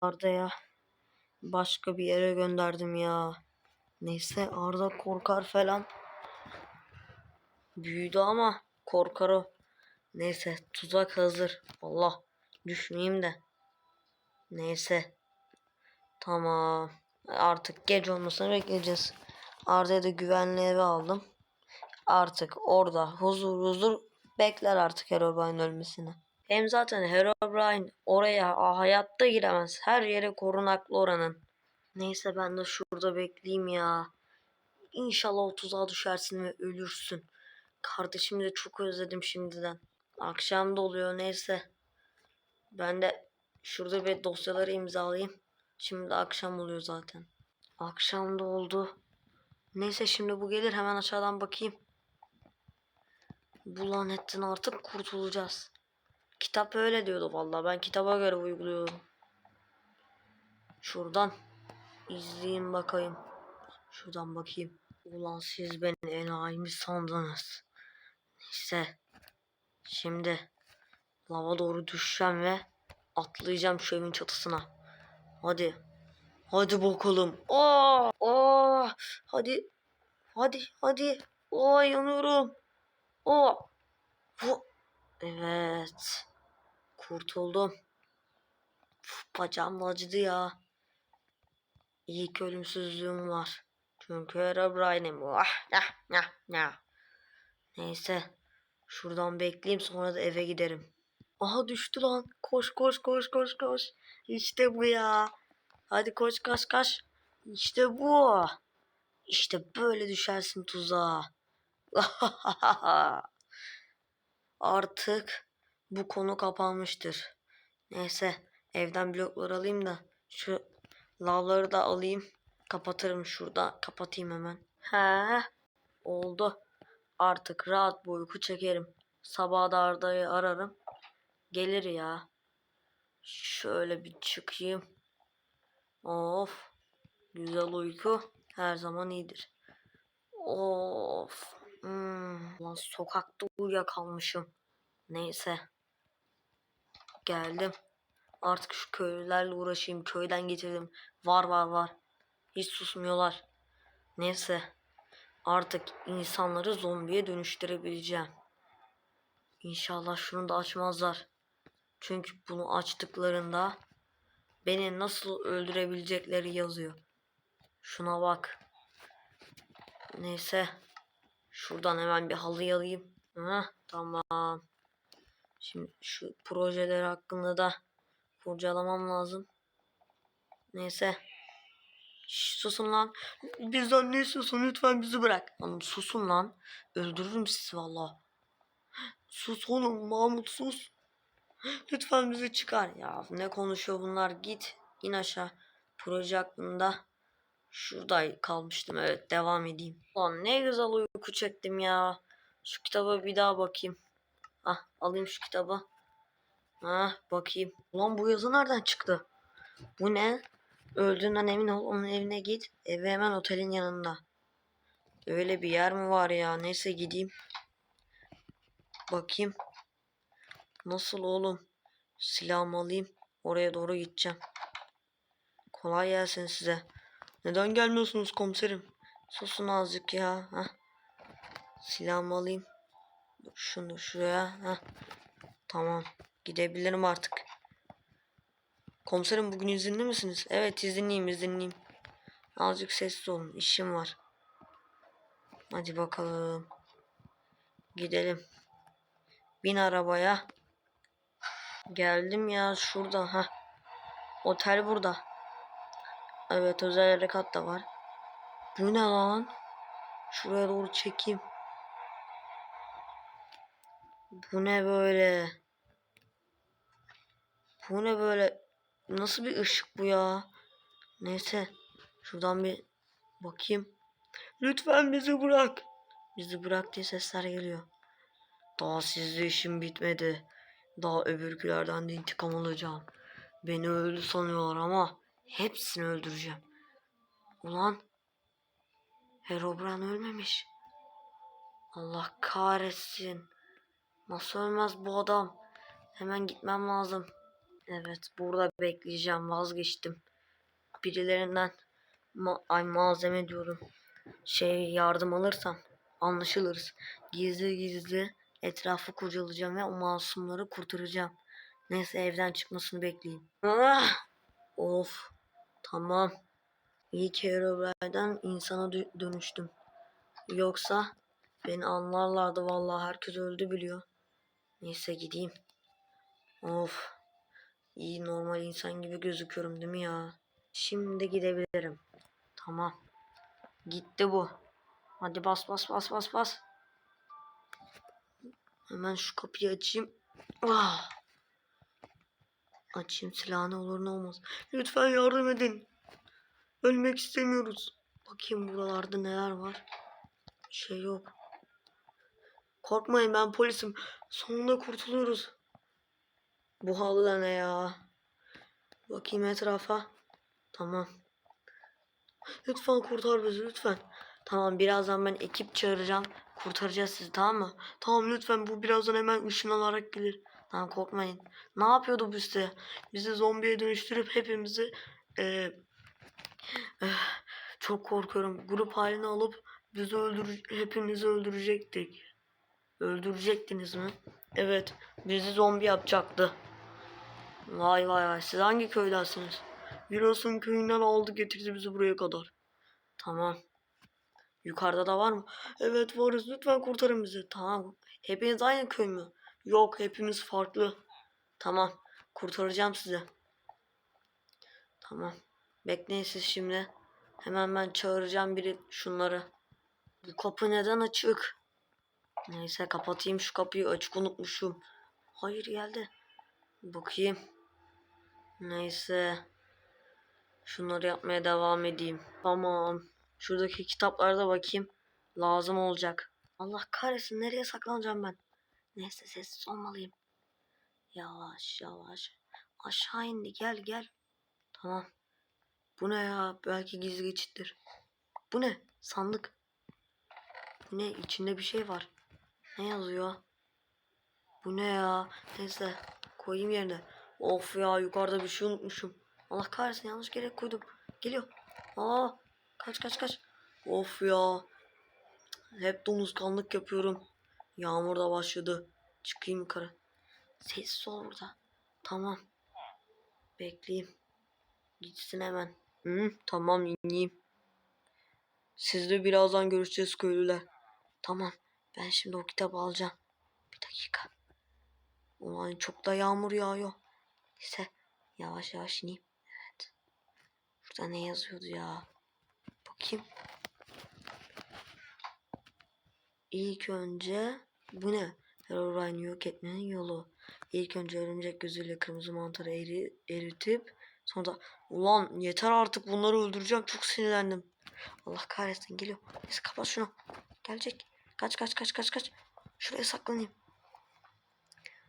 Arda'ya başka bir yere gönderdim ya. Neyse Arda korkar falan. Büyüdü ama korkar o. Neyse tuzak hazır. Allah düşmeyeyim de. Neyse. Tamam. Artık gece olmasını bekleyeceğiz. Arda'ya da güvenli eve aldım. Artık orada huzur huzur bekler artık Herobrine ölmesini. Hem zaten Herobrine oraya hayatta giremez. Her yere korunaklı oranın. Neyse ben de şurada bekleyeyim ya. İnşallah o tuzağa düşersin ve ölürsün. Kardeşimi de çok özledim şimdiden. Akşam da oluyor neyse. Ben de şurada bir dosyaları imzalayayım. Şimdi akşam oluyor zaten. Akşam da oldu. Neyse şimdi bu gelir hemen aşağıdan bakayım. Bu lanetten artık kurtulacağız. Kitap öyle diyordu vallahi. Ben kitaba göre uyguluyorum. Şuradan izleyin bakayım. Şuradan bakayım. Ulan siz beni enayi mi sandınız? Neyse. Şimdi lava doğru düşeceğim ve atlayacağım şu evin çatısına. Hadi. Hadi bakalım. Aa! Aa! Hadi. Hadi, hadi. Aa yanıyorum. Aa! Bu. Evet. Kurtuldum. Uf, bacağım acıdı ya. İyi ki ölümsüzlüğüm var. Çünkü Herobrine'im. Ah, ah, ah, ah. Neyse. Şuradan bekleyeyim sonra da eve giderim. Aha düştü lan. Koş koş koş koş koş. İşte bu ya. Hadi koş koş koş. İşte bu. İşte böyle düşersin tuzağa. Artık bu konu kapanmıştır. Neyse evden bloklar alayım da şu lavları da alayım. Kapatırım şurada. Kapatayım hemen. He oldu. Artık rahat bir uyku çekerim. Sabah da Arda'yı ararım. Gelir ya. Şöyle bir çıkayım. Of. Güzel uyku her zaman iyidir. Of. Hmm. Lan sokakta uyuyakalmışım. Neyse. Geldim. Artık şu köylülerle uğraşayım. Köyden getirdim. Var var var. Hiç susmuyorlar. Neyse. Artık insanları zombiye dönüştürebileceğim. İnşallah şunu da açmazlar. Çünkü bunu açtıklarında beni nasıl öldürebilecekleri yazıyor. Şuna bak. Neyse. Şuradan hemen bir halı alayım. Heh, tamam. Şimdi şu projeler hakkında da kurcalamam lazım. Neyse. Şş, susun lan. Bizden ne istiyorsun lütfen bizi bırak. Lan susun lan. Öldürürüm sizi valla. Sus oğlum Mahmut sus. Lütfen bizi çıkar. Ya ne konuşuyor bunlar git. in aşağı. Proje hakkında. Şurada kalmıştım evet devam edeyim. Lan ne güzel uyku çektim ya. Şu kitaba bir daha bakayım. Ah alayım şu kitabı. Ah bakayım. Ulan bu yazı nereden çıktı? Bu ne? Öldüğünden emin ol onun evine git. Evi hemen otelin yanında. Öyle bir yer mi var ya? Neyse gideyim. Bakayım. Nasıl oğlum? Silahımı alayım. Oraya doğru gideceğim. Kolay gelsin size. Neden gelmiyorsunuz komiserim? Susun azıcık ya. Heh. Silahımı alayım. Şunu şuraya. Heh. Tamam. Gidebilirim artık. Komiserim bugün izinli misiniz? Evet izinliyim izinliyim. Azıcık sessiz olun. İşim var. Hadi bakalım. Gidelim. Bin arabaya. Geldim ya şurada. ha. Otel burada. Evet özel harekat da var. Bu ne lan? Şuraya doğru çekeyim. Bu ne böyle? Bu ne böyle? Nasıl bir ışık bu ya? Neyse. Şuradan bir bakayım. Lütfen bizi bırak. Bizi bırak diye sesler geliyor. Daha sizde işim bitmedi. Daha öbürkülerden de intikam alacağım. Beni öldü sanıyorlar ama hepsini öldüreceğim. Ulan Herobrine ölmemiş. Allah kahretsin. Nasıl ölmez bu adam? Hemen gitmem lazım. Evet burada bekleyeceğim vazgeçtim. Birilerinden ma- ay malzeme diyorum. Şey yardım alırsam anlaşılırız. Gizli gizli etrafı kurcalayacağım ve o masumları kurtaracağım. Neyse evden çıkmasını bekleyeyim. Ah! Of. Tamam. İyi ki Herobrine'den insana dö- dönüştüm. Yoksa beni anlarlardı vallahi herkes öldü biliyor. Neyse gideyim. Of. İyi normal insan gibi gözüküyorum değil mi ya? Şimdi gidebilirim. Tamam. Gitti bu. Hadi bas bas bas bas bas. Hemen şu kapıyı açayım. Ah. Açayım silahını olur ne olmaz. Lütfen yardım edin. Ölmek istemiyoruz. Bakayım buralarda neler var. Bir şey yok. Korkmayın ben polisim. Sonunda kurtuluyoruz. Bu halı da ne ya? Bakayım etrafa. Tamam. Lütfen kurtar bizi lütfen. Tamam birazdan ben ekip çağıracağım. Kurtaracağız sizi tamam mı? Tamam lütfen bu birazdan hemen ışınlanarak gelir. Tamam korkmayın. Ne yapıyordu bu size? Bizi zombiye dönüştürüp hepimizi eee, eh, çok korkuyorum. Grup haline alıp bizi öldür hepimizi öldürecektik. Öldürecektiniz mi? Evet. Bizi zombi yapacaktı. Vay vay vay. Siz hangi köydensiniz? Viros'un köyünden aldı getirdi bizi buraya kadar. Tamam. Yukarıda da var mı? Evet varız. Lütfen kurtarın bizi. Tamam. Hepiniz aynı köy mü? Yok hepimiz farklı. Tamam. Kurtaracağım sizi. Tamam. Bekleyin siz şimdi. Hemen ben çağıracağım biri şunları. Bu kapı neden açık? Neyse kapatayım şu kapıyı açık unutmuşum. Hayır geldi. Bakayım. Neyse. Şunları yapmaya devam edeyim. Tamam. Şuradaki kitaplarda bakayım. Lazım olacak. Allah kahretsin nereye saklanacağım ben? Neyse sessiz olmalıyım. Yavaş yavaş. Aşağı indi gel gel. Tamam. Bu ne ya? Belki gizli geçittir. Bu ne? Sandık. Bu ne? İçinde bir şey var. Ne yazıyor? Bu ne ya? Neyse koyayım yerine. Of ya yukarıda bir şey unutmuşum. Allah kahretsin yanlış yere koydum. Geliyor. Aa kaç kaç kaç. Of ya. Hep domuzkanlık yapıyorum. Yağmur da başladı. Çıkayım yukarı. Sessiz ol burada. Tamam. Bekleyeyim. Gitsin hemen. Hı, tamam ineyim. Sizle birazdan görüşeceğiz köylüler. Tamam. Ben şimdi o kitabı alacağım. Bir dakika. Ulan çok da yağmur yağıyor. Neyse yavaş yavaş ineyim. Evet. Burada ne yazıyordu ya? Bakayım. İlk önce bu ne? Herobrine yok etmenin yolu. İlk önce örümcek gözüyle kırmızı mantarı eri, eritip sonra ulan yeter artık bunları öldüreceğim çok sinirlendim. Allah kahretsin geliyor. Neyse kapat şunu. Gelecek. Kaç kaç kaç kaç kaç. Şuraya saklanayım.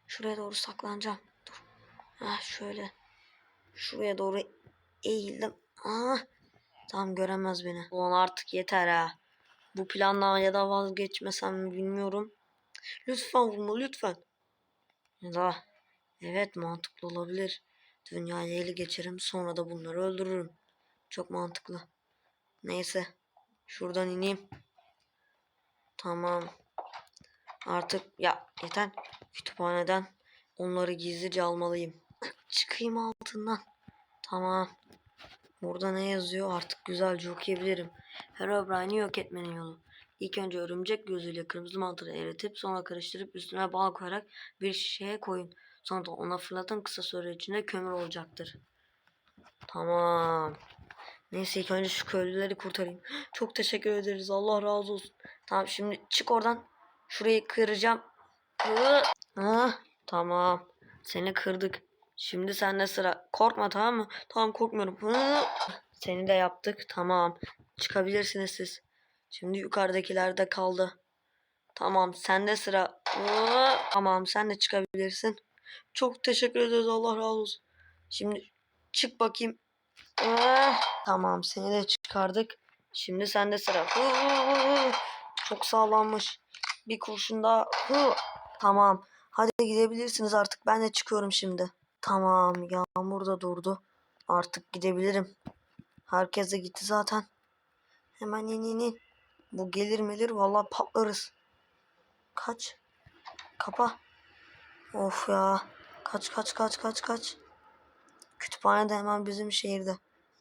Şuraya doğru saklanacağım. Dur. Ah şöyle. Şuraya doğru eğildim. Ah. Tam göremez beni. Ulan artık yeter ha. Bu plandan ya da vazgeçmesem mi bilmiyorum. Lütfen vurma lütfen. Ya da evet mantıklı olabilir. Dünyayı ele geçiririm sonra da bunları öldürürüm. Çok mantıklı. Neyse. Şuradan ineyim. Tamam. Artık ya yeter. Kütüphaneden onları gizlice almalıyım. Çıkayım altından. Tamam. Burada ne yazıyor artık güzelce okuyabilirim. Herobrine'i yok etmenin yolu. İlk önce örümcek gözüyle kırmızı mantarı eritip sonra karıştırıp üstüne bal koyarak bir şişeye koyun. Sonra da ona fırlatın kısa süre içinde kömür olacaktır. Tamam. Neyse ilk önce şu köylüleri kurtarayım. Çok teşekkür ederiz. Allah razı olsun. Tamam şimdi çık oradan. Şurayı kıracağım. Hı. Ah, tamam. Seni kırdık. Şimdi sende sıra. Korkma tamam mı? Tamam korkmuyorum. Hı. Seni de yaptık. Tamam. Çıkabilirsiniz siz. Şimdi yukarıdakiler de kaldı. Tamam sende sıra. Hı. Tamam sen de çıkabilirsin. Çok teşekkür ederiz. Allah razı olsun. Şimdi çık bakayım. Ah, Tamam seni de çıkardık. Şimdi sende sıra. Çok sağlammış. Bir kurşun daha. Tamam. Hadi gidebilirsiniz artık. Ben de çıkıyorum şimdi. Tamam yağmur da durdu. Artık gidebilirim. Herkes de gitti zaten. Hemen in in in. Bu gelir melir vallahi patlarız. Kaç. Kapa. Of ya. Kaç kaç kaç kaç kaç. Kütüphane de hemen bizim şehirde.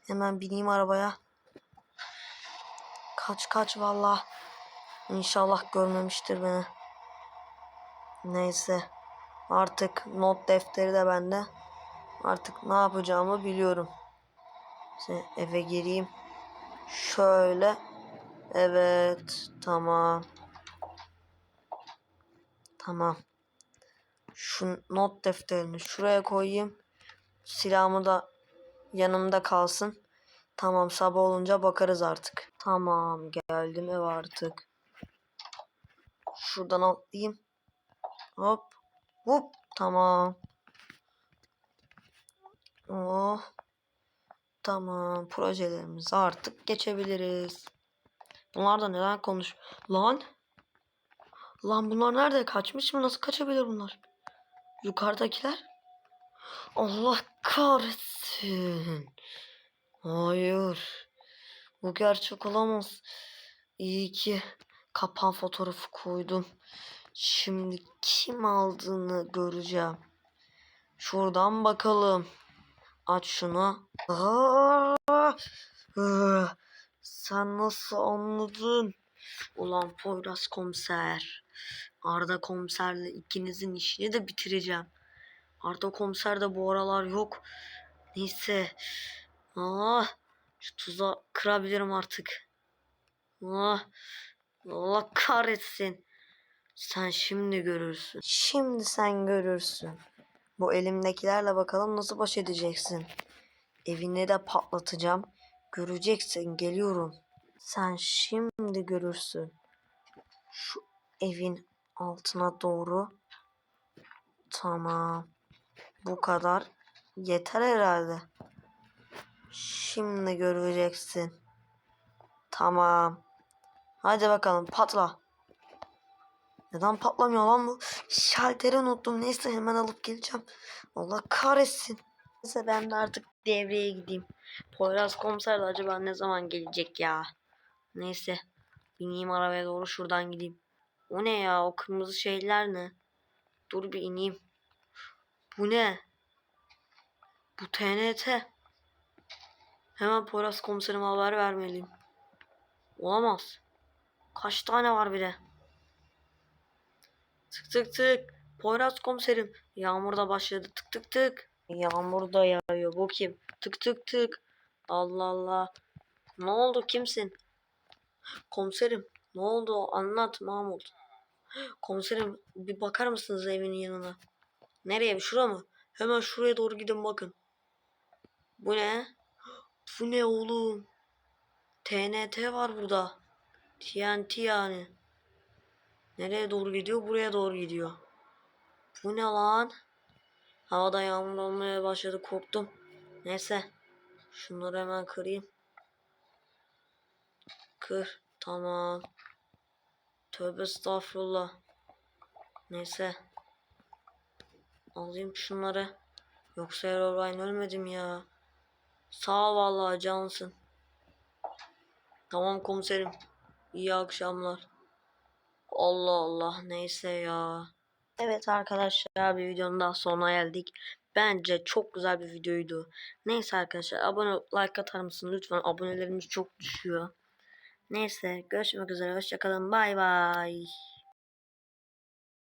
Hemen bineyim arabaya. Kaç kaç valla. İnşallah görmemiştir beni. Neyse. Artık not defteri de bende. Artık ne yapacağımı biliyorum. Şimdi eve gireyim. Şöyle. Evet. Tamam. Tamam. Şu not defterini şuraya koyayım. Silahımı da yanımda kalsın. Tamam sabah olunca bakarız artık. Tamam geldim ev artık. Şuradan atlayayım. Hop. Hop. Tamam. Oh. Tamam. Projelerimize artık geçebiliriz. Bunlar da neden konuş... Lan. Lan bunlar nerede? Kaçmış mı? Nasıl kaçabilir bunlar? Yukarıdakiler? Allah kahretsin. Hayır. Bu gerçek olamaz. İyi ki kapan fotoğrafı koydum. Şimdi kim aldığını göreceğim. Şuradan bakalım. Aç şunu. Aa! Sen nasıl anladın? Ulan Poyraz komiser. Arda komiserle ikinizin işini de bitireceğim. Arda komiser de bu aralar yok. Neyse. Aa, şu tuzağı kırabilirim artık. Aa, Allah kahretsin. Sen şimdi görürsün. Şimdi sen görürsün. Bu elimdekilerle bakalım nasıl baş edeceksin. Evini de patlatacağım. Göreceksin geliyorum. Sen şimdi görürsün. Şu evin altına doğru. Tamam. Bu kadar yeter herhalde. Şimdi göreceksin. Tamam. Hadi bakalım patla. Neden patlamıyor lan bu? Şalteri unuttum. Neyse hemen alıp geleceğim. Allah kahretsin. Neyse ben de artık devreye gideyim. Poyraz komiser de acaba ne zaman gelecek ya? Neyse. Bineyim arabaya doğru şuradan gideyim. O ne ya? O kırmızı şeyler ne? Dur bir ineyim. Bu ne? Bu TNT. Hemen Poyraz komiserime haber vermeliyim. Olamaz. Kaç tane var bir de? Tık tık tık. Poyraz komiserim. Yağmur da başladı. Tık tık tık. Yağmur da yağıyor. Bu kim? Tık tık tık. Allah Allah. Ne oldu? Kimsin? Komiserim. Ne oldu? Anlat Mahmut. Komiserim bir bakar mısınız evinin yanına? Nereye? Şura mı? Hemen şuraya doğru gidin bakın. Bu ne? Bu ne oğlum? TNT var burada. TNT yani. Nereye doğru gidiyor? Buraya doğru gidiyor. Bu ne lan? Havada yağmur olmaya başladı. Korktum. Neyse. Şunları hemen kırayım. Kır. Tamam. Tövbe estağfurullah. Neyse. Alayım şunları. Yoksa Herobrine ölmedim ya. Sağ ol vallahi cansın. Tamam komiserim. İyi akşamlar. Allah Allah neyse ya. Evet arkadaşlar bir videonun daha sonuna geldik. Bence çok güzel bir videoydu. Neyse arkadaşlar abone like atar mısınız lütfen abonelerimiz çok düşüyor. Neyse görüşmek üzere hoşçakalın bay bay.